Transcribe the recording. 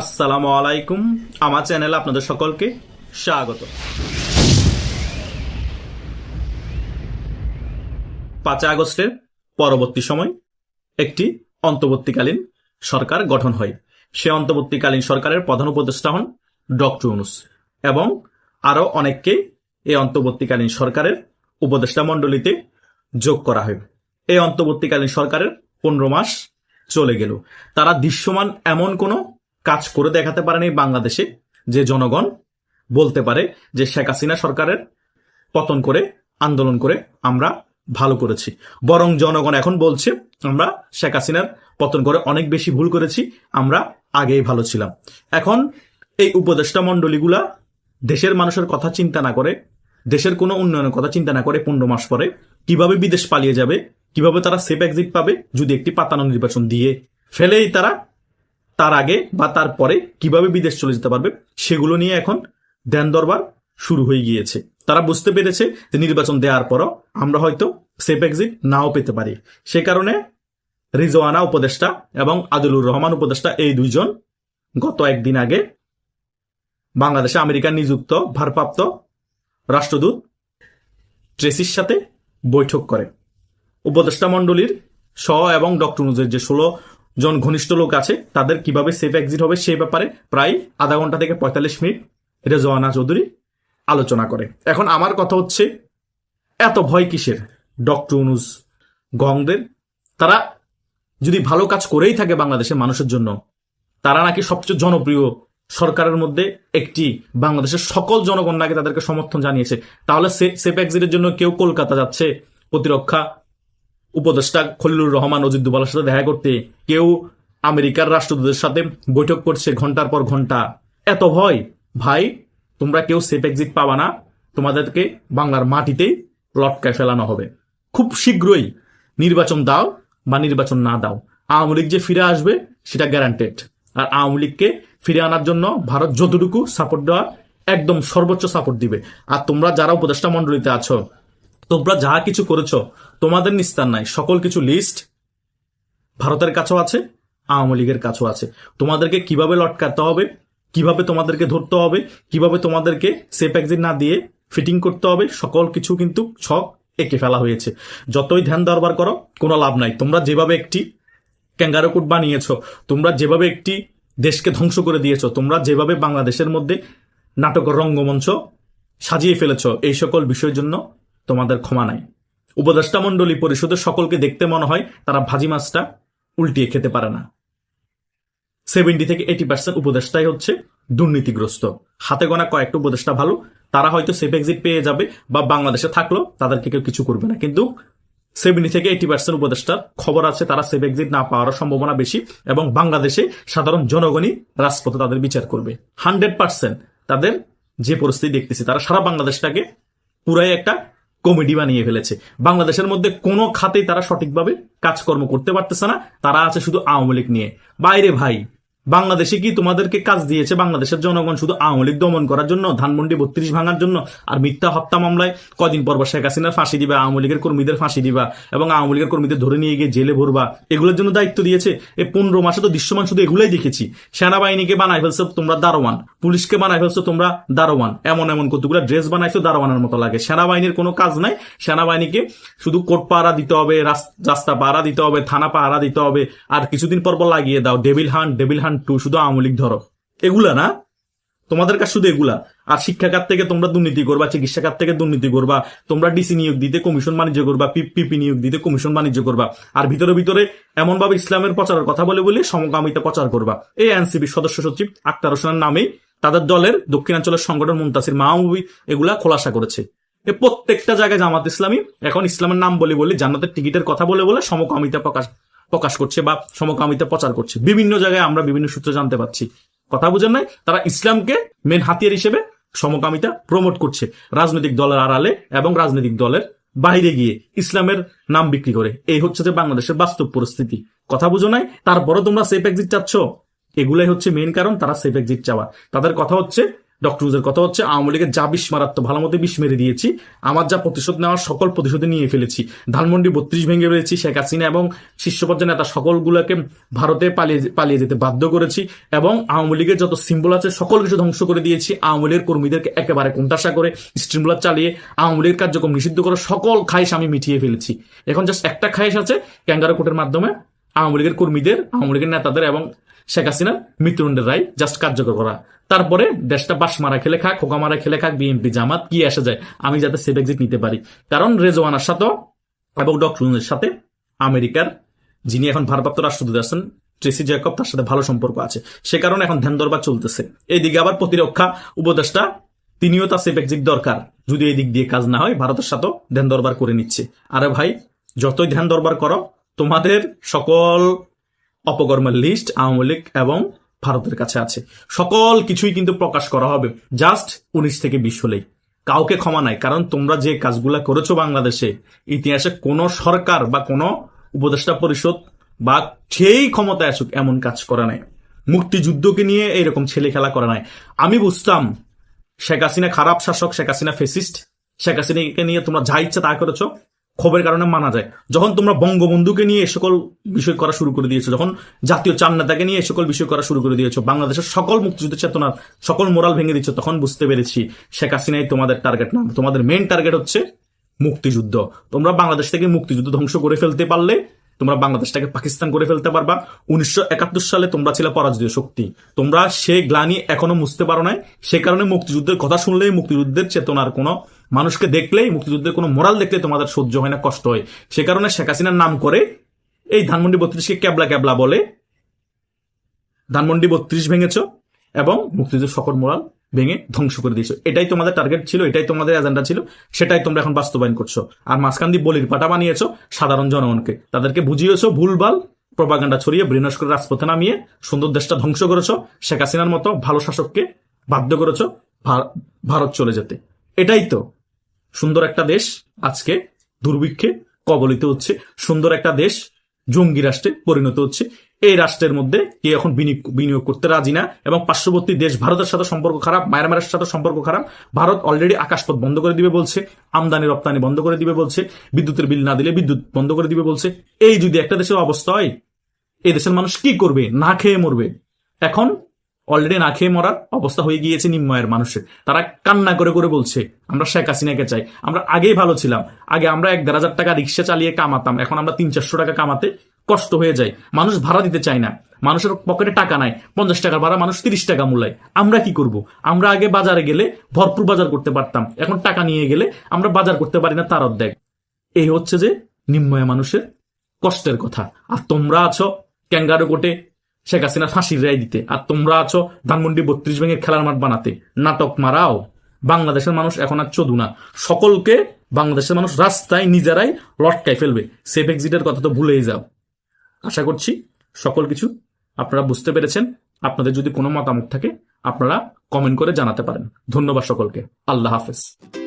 আসসালামু আলাইকুম। আমার চ্যানেলে আপনাদের সকলকে স্বাগত। পাঁচই আগস্টের পরবর্তী সময় একটি অন্তর্বর্তীকালীন সরকার গঠন হয়। সে অন্তর্বর্তীকালীন সরকারের প্রধান উপদেষ্টা হন ডক্টর ইউনুস এবং আরও অনেককে এই অন্তর্বর্তীকালীন সরকারের উপদেষ্টা মণ্ডলীতে যোগ করা হয়। এই অন্তর্বর্তীকালীন সরকারের পনেরো মাস চলে গেল। তারা দৃশ্যমান এমন কোনো কাজ করে দেখাতে পারেনি বাংলাদেশে, যে জনগণ বলতে পারে যে শেখ হাসিনা সরকারের পতন করে, আন্দোলন করে আমরা ভালো করেছি। বরং জনগণ এখন বলছে, আমরা শেখ হাসিনার পতন করে অনেক বেশি ভুল করেছি, আমরা আগেই ভালো ছিলাম। এখন এই উপদেষ্টা মণ্ডলীগুলা দেশের মানুষের কথা চিন্তা না করে, দেশের কোনো উন্নয়নের কথা চিন্তা না করে পনেরো মাস পরে কীভাবে বিদেশ পালিয়ে যাবে, কীভাবে তারা সেফ এক্সিট পাবে, যদি একটি পাতানো নির্বাচন দিয়ে ফেলেই তারা তার আগে বা তার পরে কীভাবে বিদেশ চলে যেতে পারবে, সেগুলো নিয়ে এখন ধ্যান দরবার শুরু হয়ে গিয়েছে। তারা বুঝতে পেরেছে যে নির্বাচন দেওয়ার পরও আমরা হয়তো সেফ এক্সিট নাও পেতে পারি। সে কারণে রিজওয়ানা উপদেষ্টা এবং আদিলুর রহমান উপদেষ্টা এই দুইজন গত একদিন আগে বাংলাদেশে আমেরিকার নিযুক্ত ভারপ্রাপ্ত রাষ্ট্রদূত ট্রেসির সাথে বৈঠক করে। উপদেষ্টা মণ্ডলীর স এবং ডক্টর নুজের যে ষোলো জন ঘনিষ্ঠ লোক আছে, তাদের কীভাবে সেফ এক্সিট হবে সেই ব্যাপারে প্রায় আধা ঘণ্টা থেকে পঁয়তাল্লিশ মিনিট রেজওয়ানা চৌধুরী আলোচনা করে। এখন আমার কথা হচ্ছে, এত ভয় কিসের? ডক্টর উনুস গংদের, তারা যদি ভালো কাজ করেই থাকে বাংলাদেশের মানুষের জন্য, তারা নাকি সবচেয়ে জনপ্রিয় সরকারের মধ্যে একটি বাংলাদেশের সকল জনগণ নাকি তাদেরকে সমর্থন জানিয়েছে। তাহলে সেফ এক্সিটের জন্য কেউ কলকাতা যাচ্ছে, প্রতিরক্ষা উপদেষ্টা খলিলুর রহমান অজিদুবালার সাথে দেখা করতে কেউ আমেরিকার রাষ্ট্রদূতের সাথে বৈঠক করছে ঘণ্টার পর ঘণ্টা এত ভয়? ভাই, তোমরা কেউ সেফ এক্সিট পাবা না। তোমাদেরকে বাংলার মাটিতেই লটকায় ফেলানো হবে। খুব শীঘ্রই নির্বাচন দাও বা নির্বাচন না দাও। আওয়ামী লীগ যে ফিরে আসবে, সেটা গ্যারান্টেড আর আওয়ামী লীগকে ফিরে আনার জন্য ভারত যতটুকু সাপোর্ট দেওয়া, একদম সর্বোচ্চ সাপোর্ট দিবে। আর তোমরা যারা উপদেষ্টা মন্ডলীতে আছো তোমরা যা কিছু করেছ, তোমাদের নিস্তার নাই। সকল কিছু লিস্ট ভারতের কাছেও আছে, আওয়ামী লীগের কাছেও আছে। তোমাদেরকে কীভাবে লটকাতে হবে, কীভাবে তোমাদেরকে ধরতে হবে, কীভাবে তোমাদেরকে সেফ এক্সিট না দিয়ে ফিটিং করতে হবে, সকল কিছু কিন্তু ছক এঁকে ফেলা হয়েছে। যতই ধ্যান দরবার করো, কোনো লাভ নাই। তোমরা যেভাবে একটি ক্যাঙ্গারোকুট বানিয়েছ, তোমরা যেভাবে একটি দেশকে ধ্বংস করে দিয়েছ, তোমরা যেভাবে বাংলাদেশের মধ্যে নাটকের রঙ্গমঞ্চ সাজিয়ে ফেলেছ, এই সকল বিষয়ের জন্য তোমাদের ক্ষমা নাই। উপদেষ্টা মণ্ডলী পরিষদের সকলকে দেখতে মনে হয় তারা ভাজি মাছটা উল্টিয়ে খেতে পারে না। সেভেন্টি থেকে এইটি পার্সেন্ট উপদেষ্টাই হচ্ছে দুর্নীতিগ্রস্ত। হাতে গোনা কয়েকটা উপদেষ্টা ভালো, তারা হয়তো সেফ এক্সিট পেয়ে যাবে বা বাংলাদেশে থাকল, তাদেরকে কেউ কিছু করবে না। কিন্তু সেভেন্টি থেকে এইটি পার্সেন্ট উপদেষ্টার খবর আছে, তারা সেফ এক্সিট না পাওয়ার সম্ভাবনা বেশি এবং বাংলাদেশে সাধারণ জনগণই রাজপথে তাদের বিচার করবে। হান্ড্রেড পার্সেন্ট তাদের যে পরিস্থিতি দেখতেছি, তারা সারা বাংলাদেশটাকে পুরাই একটা কমেডি বানিয়ে ফেলেছে। বাংলাদেশের মধ্যে কোনো খাতেই তারা সঠিকভাবে কাজকর্ম করতে পারতেছে না। তারা আছে শুধু আওয়ামী লীগ নিয়ে। বাইরে ভাই বাংলাদেশে কি তোমাদেরকে কাজ দিয়েছে? বাংলাদেশের জনগণ শুধু আওয়ামী লীগ দমন করার জন্য, ধানমন্ডি বত্রিশ ভাঙার জন্য আর মিথ্যা হত্যা মামলায় কদিন পর শেখ হাসিনার ফাঁসি দিবা, আওয়ামী লীগের কর্মীদের ফাঁসি দিবা এবং আওয়ামী লীগের কর্মীদের ধরে নিয়ে গিয়ে জেলে ভরবা, এগুলোর জন্য দায়িত্ব দিয়েছে। এই পনেরো মাসে তো দৃশ্যমান শুধু এগুলোই দেখেছি। সেনাবাহিনীকে বানাই ফেলছো তোমরা দারোয়ান, পুলিশকে বানাই ফেলছো তোমরা দারোয়ান, এমন এমন কতগুলো ড্রেস বানাইছো দারোয়ানের মতো লাগে। সেনাবাহিনীর কোনো কাজ নাই। সেনাবাহিনীকে শুধু কোর্ট পাহারা দিতে হবে, রাস- রাস্তা পাহারা দিতে হবে, থানা পাহারা দিতে হবে, আর কিছুদিন পর লাগিয়ে দাও। Devil hunt devil hunt two শুধু আওয়ামী লীগ ধরো। এগুলা না? তোমাদের কাছে শুধু এগুলা। আর শিক্ষাখাত থেকে তোমরা দুর্নীতি করবা চিকিৎসা খাত থেকে দুর্নীতি করবা, তোমরা ডিসি নিয়োগ দিতে কমিশন বাণিজ্য করবা পিপি নিয়োগ দিতে কমিশন বাণিজ্য করবা। আর ভিতরে ভিতরে এমন ভাবে ইসলামের প্রচারের কথা বলে বলে সমকামিতা প্রচার করবা। এই এনসিপি সদস্য সচিব আক্তার হোসেনের নামেই তাদের দলের দক্ষিণাঞ্চলের সংগঠন মুন্তাসির মাহবুবি এগুলা খোলাসা করেছে। এ প্রত্যেকটা জায়গায় জামাত ইসলামী এখন ইসলামের নাম বলে বলে জান্নাতের টিকিটের কথা বলে বলে সমকামিতা প্রকাশ প্রকাশ করছে বা সমকামিতা প্রচার করছে। বিভিন্ন জায়গায় আমরা বিভিন্ন সূত্রে জানতে পারছি কথা বুঝেন নাই? তারা ইসলামকে মেন হাতিয়ার হিসেবে সমকামিতা প্রমোট করছে। রাজনৈতিক দলের আড়ালে এবং রাজনৈতিক দলের বাইরে গিয়ে ইসলামের নাম বিক্রি করে। এই হচ্ছে যে বাংলাদেশের বাস্তব পরিস্থিতি। কথা বুঝো নাই? তারপরও তোমরা সেফ এক্সিট চাচ্ছ? এগুলাই হচ্ছে মেন কারণ, তারা সেফ এক্সিট চাওয়া। তাদের কথা হচ্ছে ডক্টর ইউনুসের কথা হচ্ছে, আওয়ামী লীগের যা বিষ মারাত্ম ভালো মতো বিষ মেরে দিয়েছি, আমার যা প্রতিশোধ নেওয়ার সকল প্রতিশোধে নিয়ে ফেলেছি। ধানমন্ডি বত্রিশ ভেঙে রয়েছি শেখ হাসিনা এবং শীর্ষ পর্যায়ে নেতা সকলগুলোকে ভারতে পালিয়ে পালিয়ে যেতে বাধ্য করেছি এবং আওয়ামী লীগের যত সিম্বল আছে, সকল কিছু ধ্বংস করে দিয়েছি। আওয়ামী লীগের কর্মীদেরকে একেবারে কোণঠাসা করে স্টিমুলার চালিয়ে আওয়ামী লীগের কার্যক্রম নিষিদ্ধ করে সকল খাইশ আমি মিটিয়ে ফেলেছি। এখন জাস্ট একটা খাইশ আছে, ক্যাঙ্গারো কোর্টের মাধ্যমে আওয়ামী লীগের কর্মীদের, আওয়ামী লীগের নেতাদের এবং শেখ হাসিনার মৃত্যুদণ্ডের রায় জাস্ট কার্যকর করা। তারপরে দেশটা বাস মারা খেলে খাক, খোকা মারা খেলে খাক, বিএনপি জামাত কি এসে যায়, আমি যাতে সেফ এক্সিট নিতে পারি। কারণ রেজওয়ানার সাথে এবং ডক্টর সাথে আমেরিকার যিনি এখন ভারপ্রাপ্ত রাষ্ট্রদূত আছেন, ট্রেসি জ্যাকব তার সাথে ভালো সম্পর্ক আছে। সে কারণে এখন ধ্যান দরবার চলতেছে। এইদিকে আবার প্রতিরক্ষা উপদেষ্টা, তিনিও তার সেফ এক্সিট দরকার। যদি এই দিক দিয়ে কাজ না হয়, ভারতের সাথেও ধ্যান দরবার করে নিচ্ছে। আরে ভাই, যতই ধ্যান দরবার করো, তোমাদের সকল অপকর্মের লিস্ট আওয়ামী লীগ এবং ভারতের কাছে আছে। সকল কিছুই কিন্তু প্রকাশ করা হবে জাস্ট উনিশ থেকে বিশ হলেই। কাউকে ক্ষমা নাই, কারণ তোমরা যে কাজগুলা করেছ বাংলাদেশে, ইতিহাসে কোনো সরকার বা কোনো উপদেষ্টা পরিষদ বা সেই ক্ষমতায় আসুক এমন কাজ করা নাই। মুক্তিযুদ্ধকে নিয়ে এরকম ছেলে খেলা করা নাই। আমি বুঝতাম শেখ হাসিনা খারাপ শাসক, শেখ হাসিনা ফেসিস্ট শেখ হাসিনাকে নিয়ে তোমরা যা ইচ্ছা তা করেছ ক্ষোভের কারণে মানা যায়। যখন তোমরা বঙ্গবন্ধুকে নিয়ে এ সকল বিষয় করা শুরু করে দিয়েছ, যখন জাতীয় চার নেতাকে নিয়ে এ সকল বিষয় করা শুরু করে দিয়েছ, বাংলাদেশের সকল মুক্তিযুদ্ধ চেতনার সকল মোরাল ভেঙে দিচ্ছ তখন বুঝতে পেরেছি শেখ হাসিনাই তোমাদের টার্গেট না। তোমাদের মেন টার্গেট হচ্ছে মুক্তিযুদ্ধ। তোমরা বাংলাদেশ থেকে মুক্তিযুদ্ধ ধ্বংস করে ফেলতে পারলে, তোমরা বাংলাদেশটাকে পাকিস্তান করে ফেলতে পারবা। উনিশশো একাত্তর সালে তোমরা ছিল পরাজিত শক্তি। তোমরা সে গ্লানি এখনও মুছতে পারো নাই। সে কারণে মুক্তিযুদ্ধের কথা শুনলেই মুক্তিযুদ্ধের চেতনার কোনো মানুষকে দেখলেই, মুক্তিযুদ্ধের কোনো মোরাল দেখলে তোমাদের সহ্য হয় না, কষ্ট হয়। সে কারণে শেখ হাসিনার নাম করে এই ধানমন্ডি বত্রিশকে ক্যাবলা ক্যাবলা বলে। ধানমন্ডি বত্রিশ ভেঙেছ এবং মুক্তিযুদ্ধের সকল মোরাল ভেঙে ধ্বংস করে দিয়েছ। এটাই তোমাদের টার্গেট ছিল, এটাই তোমাদের এজেন্ডা ছিল, সেটাই তোমরা এখন বাস্তবায়ন করছ। আর মাঝখান দিয়ে বলির পাটা বানিয়েছো সাধারণ জনগণকে। তাদেরকে বুঝিয়েছো, ভুলভাল প্রপাগান্ডা ছড়িয়ে ব্রেনস করে রাজপথে নামিয়ে সুন্দর দেশটা ধ্বংস করেছ, শেখ হাসিনার মতো ভালো শাসককে বাধ্য করেছ ভারত চলে যেতে। এটাই তো। সুন্দর একটা দেশ আজকে দুর্ভিক্ষে কবলিত হচ্ছে। সুন্দর একটা দেশ জঙ্গি রাষ্ট্রে পরিণত হচ্ছে। এই রাষ্ট্রের মধ্যে কে এখন বিনিয়োগ করতে রাজি না এবং পার্শ্ববর্তী দেশ ভারতের সাথে সম্পর্ক খারাপ, মায়ানমারের সাথে সম্পর্ক খারাপ, ভারত অলরেডি আকাশপথ বন্ধ করে দিবে বলছে, আমদানি রপ্তানি বন্ধ করে দিবে বলছে, বিদ্যুতের বিল না দিলে বিদ্যুৎ বন্ধ করে দিবে বলছে। এই যদি একটা দেশের অবস্থা হয়, এই দেশের মানুষ কি করবে? না খেয়ে মরবে। এখন অলরেডি না খেয়ে মরার অবস্থা হয়ে গিয়েছে নিম্নয়ের মানুষের। তারা কান্না করে করে বলছে, আমরা শেখ হাসিনাকে চাই। আমরা আগেই ভালো ছিলাম। আগে আমরা এক দেড় হাজার টাকা রিক্সা চালিয়ে কামাতাম। এখন আমরা তিন চারশো টাকা কামাতে কষ্ট হয়ে যায় মানুষ ভাড়া দিতে চায় না। মানুষের পকেটে টাকা নাই। পঞ্চাশ টাকার ভাড়া মানুষ তিরিশ টাকা মূল্যায়। আমরা কি করব? আমরা আগে বাজারে গেলে ভরপুর বাজার করতে পারতাম। এখন টাকা নিয়ে গেলে আমরা বাজার করতে পারি না তার অর্ধেক। এই হচ্ছে যে নিম্নয় মানুষের কষ্টের কথা। আর তোমরা আছো ক্যাঙ্গারো কোটে শেখ হাসিনা ফাঁসির রায় দিতে। আর তোমরা আছো ধানমন্ডি বত্রিশ ভেঙে খেলার মাঠ বানাতে। নাটক মারাও। বাংলাদেশের মানুষ এখন আর চদু না। সকলকে বাংলাদেশের মানুষ রাস্তায়, নিজেরাই লটকায় ফেলবে। সেফ এক্সিটের কথা তো ভুলেই যাও। আশা করছি সকল কিছু আপনারা বুঝতে পেরেছেন। আপনাদের যদি কোনো মতামত থাকে, আপনারা কমেন্ট করে জানাতে পারেন। ধন্যবাদ সকলকে। আল্লাহ হাফেজ।